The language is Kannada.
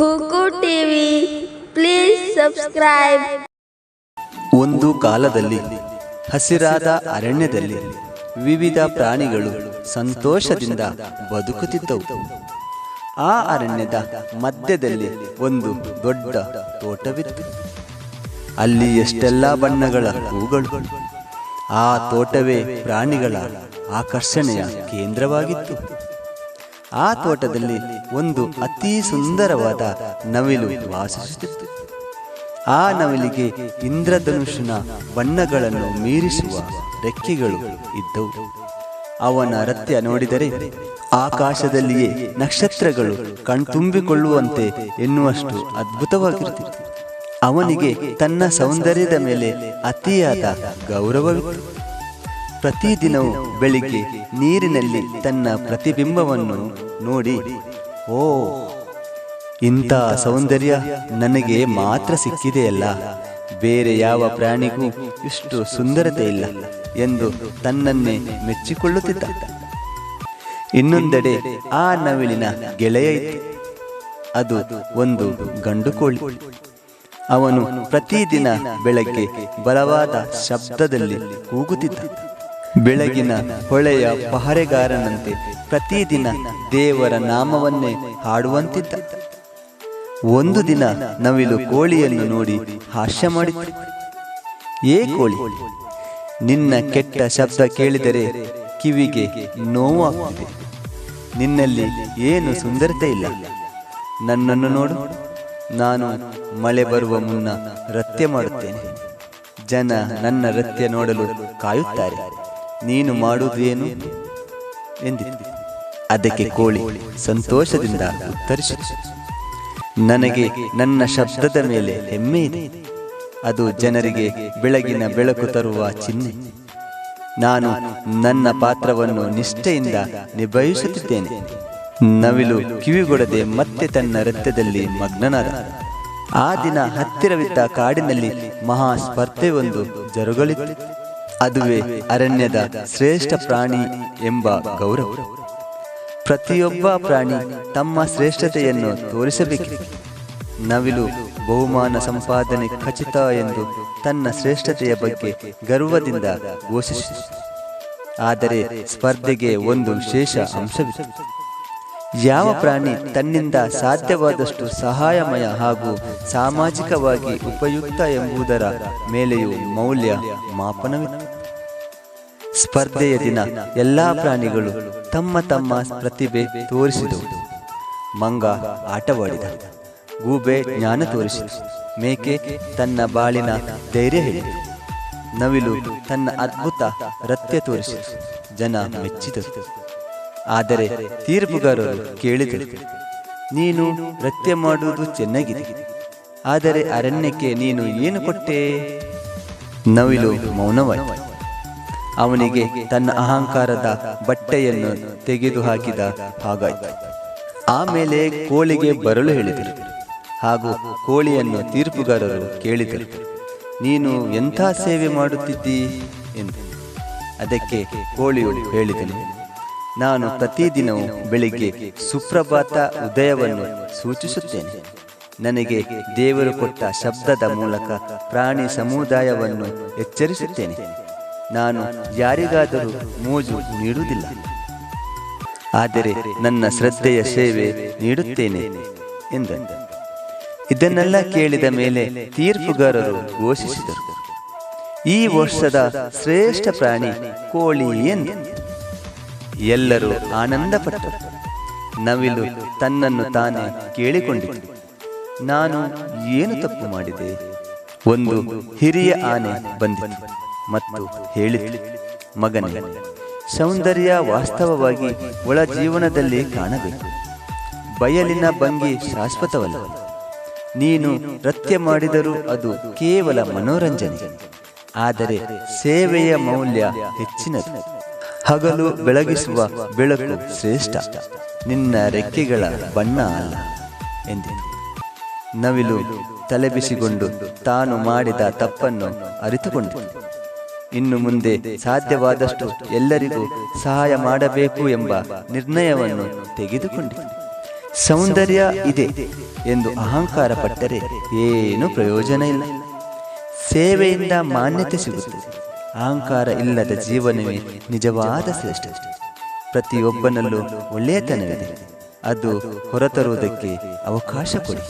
ಕುಕು ಟಿವಿ ಪ್ಲೀಸ್ ಸಬ್ಸ್ಕ್ರೈಬ್ ಒಂದು ಕಾಲದಲ್ಲಿ, ಹಸಿರಾದ ಅರಣ್ಯದಲ್ಲಿ, ವಿವಿಧ ಪ್ರಾಣಿಗಳು ಸಂತೋಷದಿಂದ ಬದುಕುತ್ತಿದ್ದವು. ಆ ಅರಣ್ಯದ ಮಧ್ಯದಲ್ಲಿ ಒಂದು ದೊಡ್ಡ ತೋಟವಿತ್ತು. ಅಲ್ಲಿ ಎಷ್ಟೆಲ್ಲ ಬಣ್ಣಗಳ ಹೂಗಳು. ಆ ತೋಟವೇ ಪ್ರಾಣಿಗಳ ಆಕರ್ಷಣೆಯ ಕೇಂದ್ರವಾಗಿತ್ತು. ಆ ತೋಟದಲ್ಲಿ ಒಂದು ಅತಿ ಸುಂದರವಾದ ನವಿಲು ವಾಸಿಸುತ್ತಿತ್ತು. ಆ ನವಿಲಿಗೆ ಇಂದ್ರಧನುಷನ ಬಣ್ಣಗಳನ್ನು ಮೀರಿಸುವ ರೆಕ್ಕೆಗಳು ಇದ್ದವು. ಅವನ ರತ್ಯ ನೋಡಿದರೆ ಆಕಾಶದಲ್ಲಿಯೇ ನಕ್ಷತ್ರಗಳು ಕಣ್ತುಂಬಿಕೊಳ್ಳುವಂತೆ ಎನ್ನುವಷ್ಟು ಅದ್ಭುತವಾಗಿರುತ್ತಿತ್ತು. ಅವನಿಗೆ ತನ್ನ ಸೌಂದರ್ಯದ ಮೇಲೆ ಅತಿಯಾದ ಗೌರವವಿತ್ತು. ಪ್ರತಿದಿನವೂ ಬೆಳಿಗ್ಗೆ ನೀರಿನಲ್ಲಿ ತನ್ನ ಪ್ರತಿಬಿಂಬವನ್ನು ನೋಡಿ, ಓ, ಇಂಥ ಸೌಂದರ್ಯ ನನಗೆ ಮಾತ್ರ ಸಿಕ್ಕಿದೆಯಲ್ಲ. ಬೇರೆ ಯಾವ ಪ್ರಾಣಿಗೂ ಇಷ್ಟು ಸುಂದರತೆ ಇಲ್ಲ ಎಂದು ತನ್ನನ್ನೇ ಮೆಚ್ಚಿಕೊಳ್ಳುತ್ತಿದ್ದ. ಇನ್ನೊಂದೆಡೆ ಆ ನವಿಲಿನ ಗೆಳೆಯ ಇತ್ತು. ಅದು ಒಂದು ಗಂಡು ಕೋಳಿ. ಅವನು ಪ್ರತಿದಿನ ಬೆಳಗ್ಗೆ ಬಲವಾದ ಶಬ್ದದಲ್ಲಿ ಕೂಗುತ್ತಿದ್ದ. ಬೆಳಗಿನ ಹೊಳೆಯ ಪಹರೆಗಾರನಂತೆ ಪ್ರತಿದಿನ ದೇವರ ನಾಮವನ್ನೇ ಹಾಡುವಂತಿದ್ದ. ಒಂದು ದಿನ ನವಿಲು ಕೋಳಿಯನ್ನು ನೋಡಿ ಹಾಸ್ಯ ಮಾಡಿತು. ಏ ಕೋಳಿ, ನಿನ್ನ ಕೆಟ್ಟ ಶಬ್ದ ಕೇಳಿದರೆ ಕಿವಿಗೆ ನೋವಾಗ್ತಿದೆ. ನಿನ್ನಲ್ಲಿ ಏನು ಸುಂದರತೆ ಇಲ್ಲ. ನನ್ನನ್ನು ನೋಡು. ನಾನು ಮಳೆ ಬರುವ ಮುನ್ನ ರತ್ಯ ಮಾಡುತ್ತೇನೆ. ಜನ ನನ್ನ ರತ್ಯ ನೋಡಲು ಕಾಯುತ್ತಾರೆ. ನೀನು ಮಾಡುವುದೇನು ಎಂದಿತ್ತು ಅದಕ್ಕೆ ಕೋಳಿ ಸಂತೋಷದಿಂದ ಉತ್ತರಿಸಿತು. ನನಗೆ ನನ್ನ ಶಬ್ದದ ಮೇಲೆ ಹೆಮ್ಮೆ ಇದೆ. ಅದು ಜನರಿಗೆ ಬೆಳಗಿನ ಬೆಳಕು ತರುವ ಚಿಹ್ನೆ. ನಾನು ನನ್ನ ಪಾತ್ರವನ್ನು ನಿಷ್ಠೆಯಿಂದ ನಿಭಾಯಿಸುತ್ತಿದ್ದೇನೆ. ನವಿಲು ಕಿವಿಗೊಡದೆ ಮತ್ತೆ ತನ್ನ ನೃತ್ಯದಲ್ಲಿ ಮಗ್ನನಾದ ಆ ದಿನ ಹತ್ತಿರವಿದ್ದ ಕಾಡಿನಲ್ಲಿ ಮಹಾ ಸ್ಪರ್ಧೆ ಒಂದು ಜರುಗಳಿತ್ತು ಅದುವೇ ಅರಣ್ಯದ ಶ್ರೇಷ್ಠ ಪ್ರಾಣಿ ಎಂಬ ಗೌರವ. ಪ್ರತಿಯೊಬ್ಬ ಪ್ರಾಣಿ ತಮ್ಮ ಶ್ರೇಷ್ಠತೆಯನ್ನು ತೋರಿಸಬೇಕು ನವಿಲು ಬಹುಮಾನ ಸಂಪಾದನೆ ಖಚಿತ ಎಂದು ತನ್ನ ಶ್ರೇಷ್ಠತೆಯ ಬಗ್ಗೆ ಗರ್ವದಿಂದ ಘೋಷಿಸಿತು. ಆದರೆ ಸ್ಪರ್ಧೆಗೆ ಒಂದು ವಿಶೇಷ ಅಂಶವಿತ್ತು. ಯಾವ ಪ್ರಾಣಿ ತನ್ನಿಂದ ಸಾಧ್ಯವಾದಷ್ಟು ಸಹಾಯಮಯ ಹಾಗೂ ಸಾಮಾಜಿಕವಾಗಿ ಉಪಯುಕ್ತ ಎಂಬುದರ ಮೇಲೆಯೂ ಮೌಲ್ಯ ಮಾಪನವಿತ್ತು. ಸ್ಪರ್ಧೆಯ ದಿನ ಎಲ್ಲಾ ಪ್ರಾಣಿಗಳು ತಮ್ಮ ತಮ್ಮ ಪ್ರತಿಭೆ ತೋರಿಸಿದವು. ಮಂಗ ಆಟವಾಡಿದ. ಗೂಬೆ ಜ್ಞಾನ ತೋರಿಸಿತು. ಮೇಕೆ ತನ್ನ ಬಾಳಿನ ಧೈರ್ಯ ಹೇಳಿತು. ನವಿಲು ತನ್ನ ಅದ್ಭುತ ರತ್ಯ ತೋರಿಸಿತು. ಜನ ಮೆಚ್ಚಿದರು. ಆದರೆ ತೀರ್ಪುಗಾರರು ಕೇಳಿದರು, ನೀನು ನೃತ್ಯ ಮಾಡುವುದು ಚೆನ್ನಾಗಿದೆ, ಆದರೆ ಅರಣ್ಯಕ್ಕೆ ನೀನು ಏನು ಕೊಟ್ಟೆ? ನವಿಲು ಮೌನವಾಯಿತು. ಅವನಿಗೆ ತನ್ನ ಅಹಂಕಾರದ ಬಟ್ಟೆಯನ್ನು ತೆಗೆದು ಹಾಕಿದ ಹಾಗಾಯಿತು. ಆಮೇಲೆ ಕೋಳಿಗೆ ಬರಲು ಹೇಳಿದರು. ಹಾಗೂ ಕೋಳಿಯನ್ನು ತೀರ್ಪುಗಾರರು ಕೇಳಿದರು, ನೀನು ಎಂಥ ಸೇವೆ ಮಾಡುತ್ತಿದ್ದೀ? ಎಂದು. ಅದಕ್ಕೆ ಕೋಳಿಯು ಹೇಳಿದನು ನಾನು ಪ್ರತಿದಿನವೂ ಬೆಳಿಗ್ಗೆ ಸುಪ್ರಭಾತ ಉದಯವನ್ನು ಸೂಚಿಸುತ್ತೇನೆ. ನನಗೆ ದೇವರು ಕೊಟ್ಟ ಶಬ್ದದ ಮೂಲಕ ಪ್ರಾಣಿ ಸಮುದಾಯವನ್ನು ಎಚ್ಚರಿಸುತ್ತೇನೆ. ನಾನು ಯಾರಿಗಾದರೂ ಮೋಜು ನೀಡುವುದಿಲ್ಲ. ಆದರೆ ನನ್ನ ಶ್ರದ್ಧೆಯ ಸೇವೆ ನೀಡುತ್ತೇನೆ ಎಂದ ಇದನ್ನೆಲ್ಲ ಕೇಳಿದ ಮೇಲೆ ತೀರ್ಪುಗಾರರು ಘೋಷಿಸಿದರು. ಈ ವರ್ಷದ ಶ್ರೇಷ್ಠ ಪ್ರಾಣಿ ಕೋಳಿ ಎಂದು ಎಲ್ಲರೂ ಆನಂದಪಟ್ಟರು. ನವಿಲು ತನ್ನನ್ನು ತಾನೇ ಕೇಳಿಕೊಂಡಿತು. ನಾನು ಏನು ತಪ್ಪು ಮಾಡಿದೆ? ಒಂದು ಹಿರಿಯ ಆನೆ ಬಂದಿತು ಮತ್ತು ಹೇಳಿತು, ಮಗನೇ, ಸೌಂದರ್ಯ ವಾಸ್ತವವಾಗಿ ಒಳ ಜೀವನದಲ್ಲಿ ಕಾಣಬೇಕು. ಬಯಲಿನ ಭಂಗಿ ಶಾಶ್ವತವಲ್ಲ. ನೀನು ನೃತ್ಯ ಮಾಡಿದರೂ ಅದು ಕೇವಲ ಮನೋರಂಜನೆ. ಆದರೆ ಸೇವೆಯ ಮೌಲ್ಯ ಹೆಚ್ಚಿನದು. ಹಗಲು ಬೆಳಗಿಸುವ ಬೆಳಕು ಶ್ರೇಷ್ಠ. ನಿನ್ನ ರೆಕ್ಕೆಗಳ ಬಣ್ಣ ಅಲ್ಲ ಎಂದಿತು ನವಿಲು ತಲೆಬಿಸಿಕೊಂಡು ತಾನು ಮಾಡಿದ ತಪ್ಪನ್ನು ಅರಿತುಕೊಂಡು ಇನ್ನು ಮುಂದೆ ಸಾಧ್ಯವಾದಷ್ಟು ಎಲ್ಲರಿಗೂ ಸಹಾಯ ಮಾಡಬೇಕು ಎಂಬ ನಿರ್ಣಯವನ್ನು ತೆಗೆದುಕೊಂಡಿತು ಸೌಂದರ್ಯ ಇದೆ ಎಂದು ಅಹಂಕಾರ ಪಟ್ಟರೆ ಏನು ಪ್ರಯೋಜನ ಇಲ್ಲ. ಸೇವೆಯಿಂದ ಮಾನ್ಯತೆ ಸಿಗುತ್ತದೆ. ಅಹಂಕಾರ ಇಲ್ಲದ ಜೀವನವೇ ನಿಜವಾದ ಶ್ರೇಷ್ಠ. ಪ್ರತಿಯೊಬ್ಬನಲ್ಲೂ ಒಳ್ಳೆಯತನವಿದೆ. ಅದು ಹೊರತರುವುದಕ್ಕೆ ಅವಕಾಶ ಕೊಡಿ.